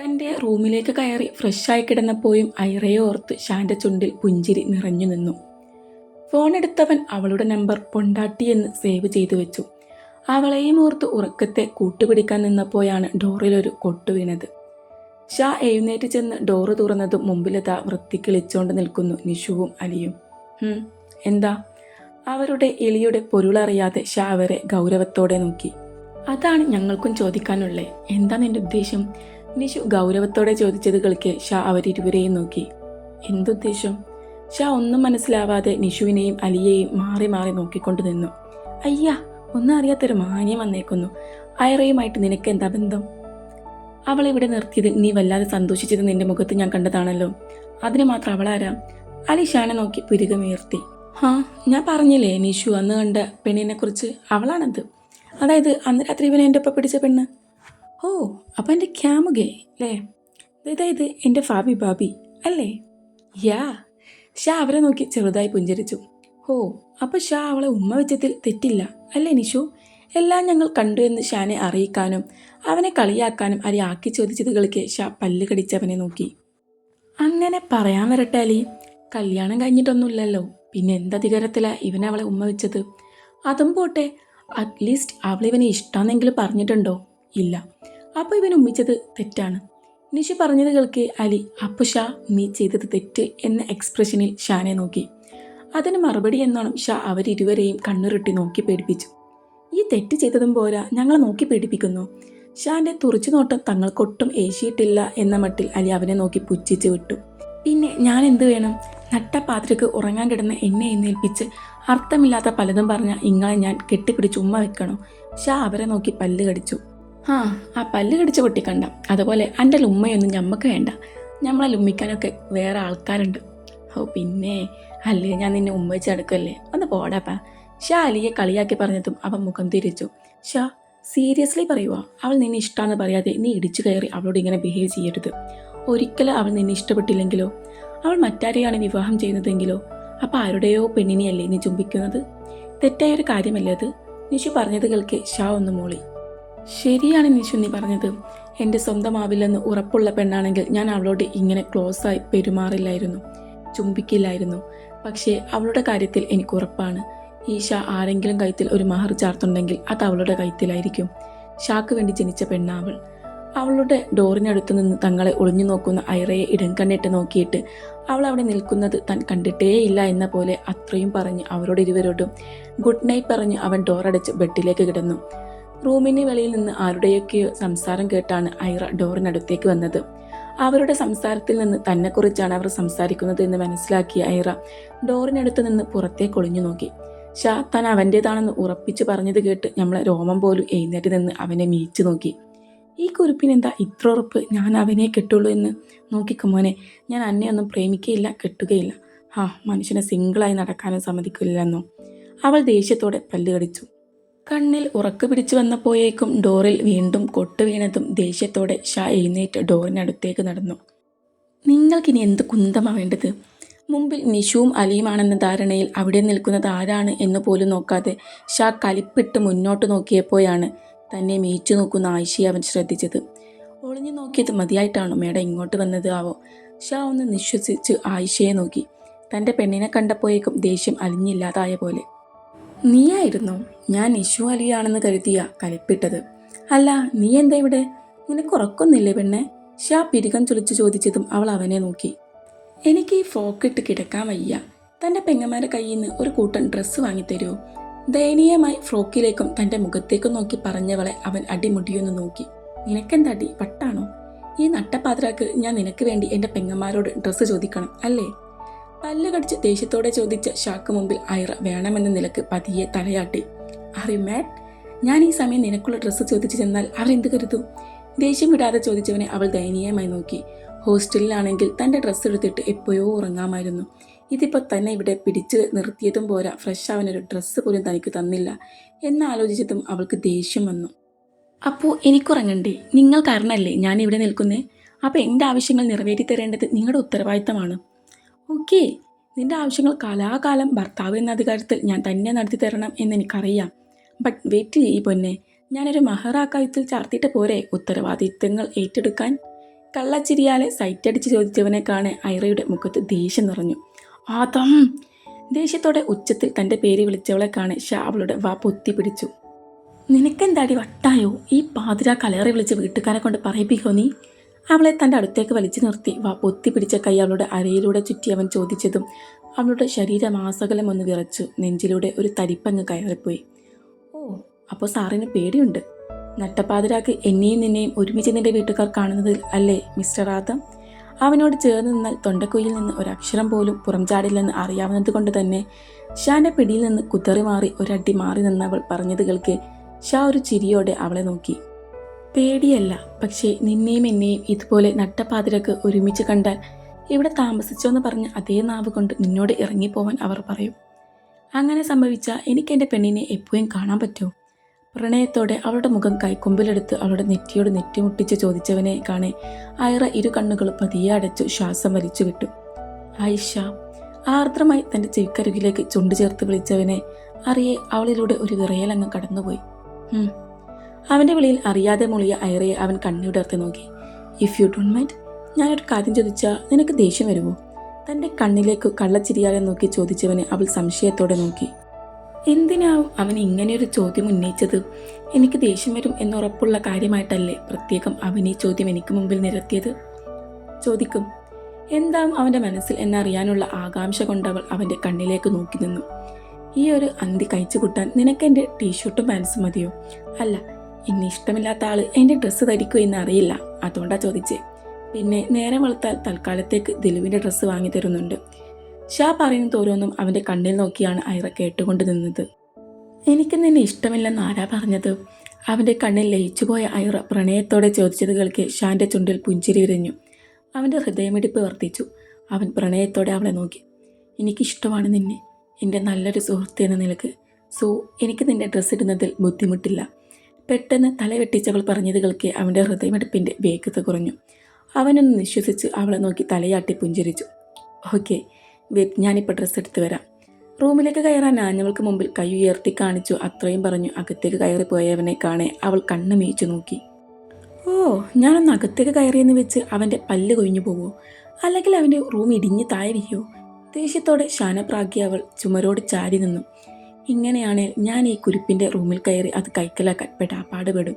തന്റെ റൂമിലേക്ക് കയറി ഫ്രഷായി കിടന്നപ്പോഴും ഐറയെ ഓർത്ത് ഷാന്റെ ചുണ്ടിൽ പുഞ്ചിരി നിറഞ്ഞു നിന്നു. ഫോൺ എടുത്തവൻ അവളുടെ നമ്പർ പൊണ്ടാട്ടി എന്ന് സേവ് ചെയ്തു വെച്ചു. അവളെയും ഓർത്ത് ഉറക്കത്തെ കൂട്ടുപിടിക്കാൻ നിന്നപ്പോഴാണ് ഡോറിലൊരു കൊട്ടു വീണത്. ഷാ എഴുന്നേറ്റ് ചെന്ന് ഡോറ് തുറന്നതും മുമ്പിലെതാ വൃത്തിക്കിളിച്ചോണ്ട് നിൽക്കുന്നു നിഷുവും അലിയും. "ഹും, എന്താ? അവരുടെ എലിയുടെ പൊരുളറിയാതെ ഷാ അവരെ ഗൗരവത്തോടെ നോക്കി. അതാണ് ഞങ്ങൾക്കും ചോദിക്കാനുള്ളത് എന്താ നിന്റെ ഉദ്ദേശം? നിഷു ഗൗരവത്തോടെ ചോദിച്ചത് കളിക്ക് ഷാ അവരിരുവരെയും നോക്കി. എന്തുദ്ദേശം? ഷാ ഒന്നും മനസ്സിലാവാതെ നിഷുവിനെയും അലിയെയും മാറി മാറി നോക്കിക്കൊണ്ട് നിന്നു. അയ്യാ ഒന്നും അറിയാത്തൊരു മാന്യം വന്നേക്കുന്നു. അയറയുമായിട്ട് നിനക്ക് എന്താ ബന്ധം? അവൾ ഇവിടെ നിർത്തിയത് നീ വല്ലാതെ സന്തോഷിച്ചത് നിന്റെ മുഖത്ത് ഞാൻ കണ്ടതാണല്ലോ. അതിന് മാത്രം അവളാരാ? അലി ഷാനെ നോക്കി പുരുകമുയർത്തി. ഹാ ഞാൻ പറഞ്ഞില്ലേ നിഷു അന്ന് കണ്ട പെണ്ണിനെ കുറിച്ച് അവളാണത്. അതായത് അന്ന് രാത്രി ഇവനെ എന്റെ ഒപ്പം പിടിച്ച പെണ്ണ്. ഓ അപ്പം എന്റെ ക്യാമുകേ അല്ലേ അതായത് എന്റെ ഫാബി ബാബി അല്ലേ? യാ ഷാ അവരെ നോക്കി ചെറുതായി പുഞ്ചരിച്ചു. ഓ അപ്പോൾ ഷാ അവളെ ഉമ്മ വെച്ചതിൽ തെറ്റില്ല അല്ലേ നിഷു? എല്ലാം ഞങ്ങൾ കണ്ടു എന്ന് ഷാനെ അറിയിക്കാനും അവനെ കളിയാക്കാനും അരി ആക്കി ചോദിച്ചത് കളിക്ക് ഷാ പല്ല് കടിച്ചവനെ നോക്കി. അങ്ങനെ പറയാൻ വരട്ടെ അലി. കല്യാണം കഴിഞ്ഞിട്ടൊന്നുമില്ലല്ലോ. പിന്നെ എന്തധികാരത്തിലാണ് ഇവനെ അവളെ ഉമ്മ വെച്ചത്? അതും പോട്ടെ അറ്റ്ലീസ്റ്റ് അവളിവനെ ഇഷ്ടമെന്നെങ്കിലും പറഞ്ഞിട്ടുണ്ടോ? ഇല്ല. അപ്പോൾ ഇവൻ ഉമ്മിച്ചത് തെറ്റാണ്. നിഷി പറഞ്ഞത് കേൾക്കെ അലി അപ്പു ഷാ നീ ചെയ്തത് തെറ്റ് എന്ന എക്സ്പ്രഷനിൽ ഷാനെ നോക്കി. അതിന് മറുപടി എന്നോണം ഷാ അവരിരുവരെയും കണ്ണുരുട്ടി നോക്കി പേടിപ്പിച്ചു. ഈ തെറ്റ് ചെയ്തതും പോരാ ഞങ്ങളെ നോക്കി പേടിപ്പിക്കുന്നു. ഷാന്റെ തുറച്ചുനോട്ടം തങ്ങൾക്കൊട്ടും ഏശിയിട്ടില്ല എന്ന മട്ടിൽ അലി അവനെ നോക്കി പുച്ഛിച്ചു വിട്ടു. പിന്നെ ഞാൻ എന്ത് വേണം നട്ടപാത്രക്ക് ഉറങ്ങാൻ കിടന്ന എന്നെ എന്നേൽപ്പിച്ച് അർത്ഥമില്ലാത്ത പലതും പറഞ്ഞ ഇങ്ങളെ ഞാൻ കെട്ടിപ്പിടിച്ച് ഉമ്മ വെക്കണോ? ഷാ അവരെ നോക്കി പല്ല് കടിച്ചു. ആ ആ പല്ല് കടിച്ച പൊട്ടിക്കണ്ട അതുപോലെ എന്റെ ലുമ്മയൊന്നും ഞമ്മക്ക് വേണ്ട. ഞമ്മളെ ലുമ്മിക്കാനൊക്കെ വേറെ ആൾക്കാരുണ്ട്. ഓ പിന്നെ അല്ലേ ഞാൻ നിന്നെ ഉമ്മ വെച്ച് നടക്കല്ലേ ഒന്ന് പോടാപ്പാ ഷാ അലിയെ കളിയാക്കി പറഞ്ഞതും അവൻ മുഖം തിരിച്ചു. ഷാ സീരിയസ്ലി പറയുവോ. അവൾ നിന്നെ ഇഷ്ടമാണെന്ന് പറയാതെ നീ ഇടിച്ചു കയറി അവളോട് ഇങ്ങനെ ബിഹേവ് ചെയ്യരുത്. ഒരിക്കലും അവൾ നിന്നെ ഇഷ്ടപ്പെട്ടില്ലെങ്കിലോ? അവൾ മറ്റാരെയാണ് വിവാഹം ചെയ്യുന്നതെങ്കിലോ? അപ്പം ആരുടെയോ പെണ്ണിനെയല്ലേ നീ ചുംബിക്കുന്നത്? തെറ്റായൊരു കാര്യമല്ലേ അത്? നിഷു പറഞ്ഞത് കേൾക്കെ ഷാ ഒന്ന് മൂളി. ശരിയാണ് നിഷു നീ പറഞ്ഞത്. എന്റെ സ്വന്തമാവില്ലെന്ന് ഉറപ്പുള്ള പെണ്ണാണെങ്കിൽ ഞാൻ അവളോട് ഇങ്ങനെ ക്ലോസായി പെരുമാറില്ലായിരുന്നു. ചുംബിക്കില്ലായിരുന്നു. പക്ഷേ അവളുടെ കാര്യത്തിൽ എനിക്ക് ഉറപ്പാണ്. ഈഷ ആരെങ്കിലും കൈത്തിൽ ഒരു മഹർ ചാർത്തുണ്ടെങ്കിൽ അത് അവളുടെ കൈത്തിലായിരിക്കും ഷാക്ക് വേണ്ടി ജനിച്ച പെണ്ണാവൾ. അവളുടെ ഡോറിനടുത്ത് നിന്ന് തങ്ങളെ ഒളിഞ്ഞു നോക്കുന്ന ഐറയെ ഇടം കണ്ണിട്ട് നോക്കിയിട്ട് അവൾ അവിടെ നിൽക്കുന്നത് താൻ കണ്ടിട്ടേയില്ല എന്ന പോലെ അത്രയും പറഞ്ഞ് അവരോട് ഇരുവരോടും ഗുഡ് നൈറ്റ് പറഞ്ഞ് അവൻ ഡോറടച്ച് ബെഡിലേക്ക് കിടന്നു. റൂമിന് വെളിയിൽ നിന്ന് ആരുടെയൊക്കെയോ സംസാരം കേട്ടാണ് ഐറ ഡോറിനടുത്തേക്ക് വന്നത്. അവരുടെ സംസാരത്തിൽ നിന്ന് തന്നെക്കുറിച്ചാണ് അവർ സംസാരിക്കുന്നത് എന്ന് മനസ്സിലാക്കിയ ഐറ ഡോറിനടുത്ത് നിന്ന് പുറത്തേക്ക് ഒളിഞ്ഞു നോക്കി. ഷാ താൻ അവന്റേതാണെന്ന് ഉറപ്പിച്ചു പറഞ്ഞത് കേട്ട് നമ്മളെ രോമം പോലും എഴുന്നേറ്റ് നിന്ന് അവനെ മീച്ചു നോക്കി. ഈ കുറിപ്പിനെന്താ ഇത്ര ഉറപ്പ് ഞാൻ അവനെ കെട്ടുള്ളൂ എന്ന് നോക്കിക്കോ മോനെ. ഞാൻ അന്നെ ഒന്നും പ്രേമിക്കുകയില്ല കെട്ടുകയില്ല. ആ മനുഷ്യനെ സിംഗിളായി നടക്കാനും സമ്മതിക്കില്ലെന്നോ. അവൾ ദേഷ്യത്തോടെ പല്ല് കടിച്ചു. കണ്ണിൽ ഉറക്കു പിടിച്ചു വന്നപ്പോയേക്കും ഡോറിൽ വീണ്ടും കൊട്ടു വീണതും ദേഷ്യത്തോടെ ഷാ എഴുന്നേറ്റ് ഡോറിനടുത്തേക്ക് നടന്നു. നിങ്ങൾക്കിനി എന്ത് കുന്തമാണ് വേണ്ടത്? മുമ്പിൽ നിഷുവും അലിയുമാണെന്ന ധാരണയിൽ അവിടെ നിൽക്കുന്നത് ആരാണ് എന്ന് പോലും നോക്കാതെ ഷാ കലിപ്പിട്ട് മുന്നോട്ട് നോക്കിയപ്പോഴാണ് തന്നെ മീച്ചു നോക്കുന്ന ആയിഷയെ അവൻ ശ്രദ്ധിച്ചത്. ഒളിഞ്ഞു നോക്കിയത് മതിയായിട്ടാണോ മേഡം ഇങ്ങോട്ട് വന്നത്? ആവോ? ഷാ ഒന്ന് നിശ്വസിച്ച് ആയിഷയെ നോക്കി. തന്റെ പെണ്ണിനെ കണ്ടപ്പോയേക്കും ദേഷ്യം അലിഞ്ഞില്ലാതായ പോലെ. നീയായിരുന്നോ? ഞാൻ ഇഷു അലിയാണെന്ന് കരുതിയ കലിപ്പിട്ടത്. അല്ല നീ എന്താ ഇവിടെ? നിനക്ക് ഉറക്കൊന്നില്ലേ പെണ്ണെ? ഷാ പിരികം ചൊലിച്ചു ചോദിച്ചതും അവൾ അവനെ നോക്കി. എനിക്ക് ഈ ഫ്രോക്കിട്ട് കിടക്കാൻ വയ്യ. തന്റെ പെങ്ങന്മാരെ കയ്യിൽ നിന്ന് ഒരു കൂട്ടം ഡ്രസ്സ് വാങ്ങിത്തരുമോ ദയനീയമായി ഫ്രോക്കിലേക്കും തന്റെ മുഖത്തേക്കും നോക്കി പറഞ്ഞവളെ അവൻ അടിമുടിയൊന്ന് നോക്കി. നിനക്കെന്താടി പട്ടാണോ ഈ നട്ടപ്പാതിരാക്ക് ഞാൻ നിനക്ക് വേണ്ടി എന്റെ പെങ്ങന്മാരോട് ഡ്രസ്സ് ചോദിക്കണം അല്ലേ? പല്ല് കടിച്ച് ദേഷ്യത്തോടെ ചോദിച്ച ഷാക്ക് മുമ്പിൽ അയറ വേണമെന്ന നിലയ്ക്ക് പതിയെ തലയാട്ടി. അറി മാഡ് ഞാൻ ഈ സമയം നിനക്കുള്ള ഡ്രസ്സ് ചോദിച്ചു ചെന്നാൽ അവർ എന്ത് കരുതും? ദേഷ്യം വിടാതെ ചോദിച്ചവനെ അവൾ ദയനീയമായി നോക്കി. ഹോസ്റ്റലിലാണെങ്കിൽ തന്റെ ഡ്രസ്സ് എടുത്തിട്ട് എപ്പോഴോ ഉറങ്ങാമായിരുന്നു. ഇതിപ്പോൾ തന്നെ ഇവിടെ പിടിച്ച് നിർത്തിയതും പോരാ. ഫ്രഷ് അവനൊരു ഡ്രസ്സ് പോലും തനിക്ക് തന്നില്ല. എന്നാലോചിച്ചതും അവൾക്ക് ദേഷ്യം വന്നു. അപ്പോൾ എനിക്കുറങ്ങണ്ടേ? നിങ്ങൾ കാരണമല്ലേ ഞാൻ ഇവിടെ നിൽക്കുന്നേ? അപ്പോൾ എന്റെ ആവശ്യങ്ങൾ നിറവേറ്റി തരേണ്ടത് നിങ്ങളുടെ ഉത്തരവാദിത്തമാണ്. ഓക്കേ. നിന്റെ ആവശ്യങ്ങൾ കാലാകാലം ഭർത്താവ് എന്ന അധികാരത്തിൽ ഞാൻ തന്നെ നടത്തി തരണം എന്ന് എനിക്കറിയാം. ബട്ട് വെയിറ്റ് ചെയ്യ് പൊന്നെ. ഞാനൊരു മഹറാക്കായത്തിൽ ചാർത്തിയിട്ട് പോരെ ഉത്തരവാദിത്തങ്ങൾ ഏറ്റെടുക്കാൻ? കള്ളച്ചിരിയാലെ സൈറ്റടിച്ച് ചോദിച്ചവനെ കാണെ ഐറയുടെ മുഖത്ത് ദേഷ്യം നിറഞ്ഞു. ആദം! ദേഷ്യത്തോടെ ഉച്ചത്തിൽ തന്റെ പേര് വിളിച്ചവളെ കാണെ ഷാവളുടെ വാ പൊത്തി പിടിച്ചു. നിനക്കെന്താടി വട്ടായോ? ഈ പാതിരാ കലറി വിളിച്ച് വീട്ടുകാരെ കൊണ്ട് പറയിപ്പിക്കോ നീ? അവളെ തന്റെ അടുത്തേക്ക് വലിച്ചു നിർത്തി വാ പൊത്തി പിടിച്ച കൈ അവളുടെ അരയിലൂടെ ചുറ്റി അവൻ ചോദിച്ചതും അവളുടെ ശരീരമാസകലം ഒന്ന് വിറച്ചു. നെഞ്ചിലൂടെ ഒരു തരിപ്പങ്ങ് കയറിപ്പോയി. അപ്പോൾ സാറിന് പേടിയുണ്ട്. നട്ടപ്പാതിരാക്ക് എന്നെയും നിന്നെയും ഒരുമിച്ച് നിന്റെ വീട്ടുകാർ കാണുന്നതിൽ അല്ലേ മിസ്റ്റർ ആദം? അവനോട് ചേർന്ന് നിന്നാൽ തൊണ്ടക്കുയിൽ നിന്ന് ഒരക്ഷരം പോലും പുറംചാടില്ലെന്ന് അറിയാവുന്നത് കൊണ്ട് തന്നെ ഷാന്റെ പിടിയിൽ നിന്ന് കുത്തറി മാറി ഒരടി മാറി നിന്നവൾ പറഞ്ഞത് കേൾക്കെ ഷാ ഒരു ചിരിയോടെ അവളെ നോക്കി. പേടിയല്ല പക്ഷേ നിന്നെയും എന്നെയും ഇതുപോലെ നട്ടപ്പാതിരക്ക് ഒരുമിച്ച് കണ്ടാൽ ഇവിടെ താമസിച്ചോ എന്ന് പറഞ്ഞ് അതേ നാവ് കൊണ്ട് നിന്നോട് ഇറങ്ങിപ്പോവാൻ അവർ പറയും. അങ്ങനെ സംഭവിച്ചാൽ എനിക്ക് എന്റെ പെണ്ണിനെ എപ്പോഴും കാണാൻ പറ്റുമോ പ്രണയത്തോടെ അവളുടെ മുഖം കൈക്കൊമ്പിലെടുത്ത് അവളുടെ നെറ്റിയോട് നെറ്റിമുട്ടിച്ച് ചോദിച്ചവനെ കാണെ ഐറ ഇരു കണ്ണുകളും പതിയെ അടച്ചു ശ്വാസം വലിച്ചു വിട്ടു. ആയിഷ ആർദ്രമായി തന്റെ ചെവിക്കരുകിലേക്ക് ചുണ്ടു ചേർത്ത് വിളിച്ചവനെ അറിയെ അവളിലൂടെ ഒരു വിറയലങ്ങ് കടന്നുപോയി. ഹും അവന്റെ വിളിയിൽ അറിയാതെ മുളിയ ഐറയെ അവൻ കണ്ണുവിടർത്തി നോക്കി. ഇഫ് യു ഡോണ്ട് മൈൻഡ് ഞാനൊരു കാര്യം ചോദിച്ചാൽ നിനക്ക് ദേഷ്യം വരുമോ? തന്റെ കണ്ണിലേക്ക് കള്ളച്ചിരിയാലെ നോക്കി ചോദിച്ചവനെ അവൾ സംശയത്തോടെ നോക്കി. എന്തിനാവും അവൻ ഇങ്ങനെയൊരു ചോദ്യം ഉന്നയിച്ചത്? എനിക്ക് ദേഷ്യം വരും എന്നുറപ്പുള്ള കാര്യമായിട്ടല്ലേ പ്രത്യേകം അവൻ ഈ ചോദ്യം എനിക്ക് മുമ്പിൽ നിരത്തിയത്? ചോദിക്കും. എന്താവും അവന്റെ മനസ്സിൽ എന്നറിയാനുള്ള ആകാംക്ഷ കൊണ്ടവൾ അവന്റെ കണ്ണിലേക്ക് നോക്കി നിന്നു. ഈ ഒരു അന്തി കഴിച്ചു കൂട്ടാൻ നിനക്ക് എന്റെ ടീഷർട്ടും പാൻസും മതിയോ? അല്ല എന്നെ ഇഷ്ടമില്ലാത്ത ആൾ എന്റെ ഡ്രസ്സ് ധരിക്കൂ എന്ന് അറിയില്ല അതുകൊണ്ടാണ് ചോദിച്ചേ. പിന്നെ നേരം വെളുത്താൽ തൽക്കാലത്തേക്ക് ദിലുവിന്റെ ഡ്രസ്സ് വാങ്ങി തരുന്നുണ്ട്. ഷാ പറയുന്നത് ഓരോന്നും അവന്റെ കണ്ണിൽ നോക്കിയാണ് ഐറ കേട്ടുകൊണ്ട് നിന്നത്. എനിക്ക് നിന്നെ ഇഷ്ടമില്ലെന്ന് ആരാ പറഞ്ഞത്? അവന്റെ കണ്ണിൽ ലയിച്ചുപോയ ഐറ പ്രണയത്തോടെ ചോദിച്ചത് കേൾക്കെ ഷാന്റെ ചുണ്ടിൽ പുഞ്ചിരി വിരിഞ്ഞു. അവന്റെ ഹൃദയമിടിപ്പ് വർദ്ധിച്ചു. അവൻ പ്രണയത്തോടെ അവളെ നോക്കി. എനിക്കിഷ്ടമാണ് നിന്നെ. എന്റെ നല്ലൊരു സുഹൃത്ത് എന്ന നിലയ്ക്ക് സോ എനിക്ക് നിന്നെ ഡ്രസ്സ് ഇടുന്നതിൽ ബുദ്ധിമുട്ടില്ല. പെട്ടെന്ന് തലവെട്ടിച്ചവൾ പറഞ്ഞത് കേൾക്കെ അവന്റെ ഹൃദയമെടുപ്പിന്റെ വേഗത കുറഞ്ഞു. അവനൊന്ന് നിശ്വസിച്ച് അവളെ നോക്കി തലയാട്ടി പുഞ്ചിരിച്ചു. ഓക്കെ ഞാനിപ്പോൾ ഡ്രസ്സ് എടുത്ത് വരാം. റൂമിലേക്ക് കയറാൻ ആഞ്ഞവൾക്ക് മുമ്പിൽ കൈ ഉയർത്തി കാണിച്ചു. അത്രയും പറഞ്ഞു. അകത്തേക്ക് കയറി പോയവനെ കാണെ അവൾ കണ്ണ് മീച്ചു നോക്കി. ഓ ഞാനൊന്ന് അകത്തേക്ക് കയറിയെന്ന് വെച്ച് അവന്റെ പല്ല് കൊഴിഞ്ഞു പോവോ? അല്ലെങ്കിൽ അവന്റെ റൂം ഇടിഞ്ഞ് താഴെയോ ദേഷ്യത്തോടെ ശാനപ്രാഗ്യ അവൾ ചുമരോട് ചാരി നിന്നു. ഇങ്ങനെയാണേൽ ഞാൻ ഈ കുരിപ്പിന്റെ റൂമിൽ കയറി അത് കൈക്കലാക്കാൻ പെടാപ്പാട് പാടുപെടും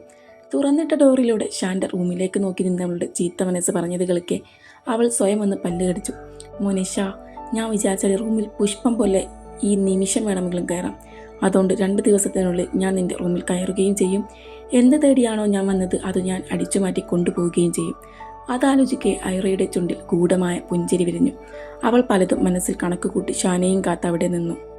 തുറന്നിട്ട ഡോറിലൂടെ ഷാന്റെ റൂമിലേക്ക് നോക്കി നിന്നവളുടെ ചീത്ത മനസ്സ് പറഞ്ഞത് കേൾക്കെ അവൾ സ്വയം ഒന്ന് പല്ല് കടിച്ചു. മോനിഷ ഞാൻ വിചാരിച്ചാൽ റൂമിൽ പുഷ്പം പോലെ ഈ നിമിഷം വേണമെങ്കിലും കയറാം. അതുകൊണ്ട് രണ്ട് ദിവസത്തിനുള്ളിൽ ഞാൻ നിന്റെ റൂമിൽ കയറുകയും ചെയ്യും. എന്ത് തേടിയാണോ ഞാൻ വന്നത് അത് ഞാൻ അടിച്ചു മാറ്റി കൊണ്ടുപോവുകയും ചെയ്യും. അതാലോചിക്കെ ഐറയുടെ ചുണ്ടിൽ ഗൂഢമായ പുഞ്ചിരി വിരിഞ്ഞു. അവൾ പലതും മനസ്സിൽ കണക്ക് കൂട്ടി ഷാനയും കാത്ത് അവിടെ നിന്നു.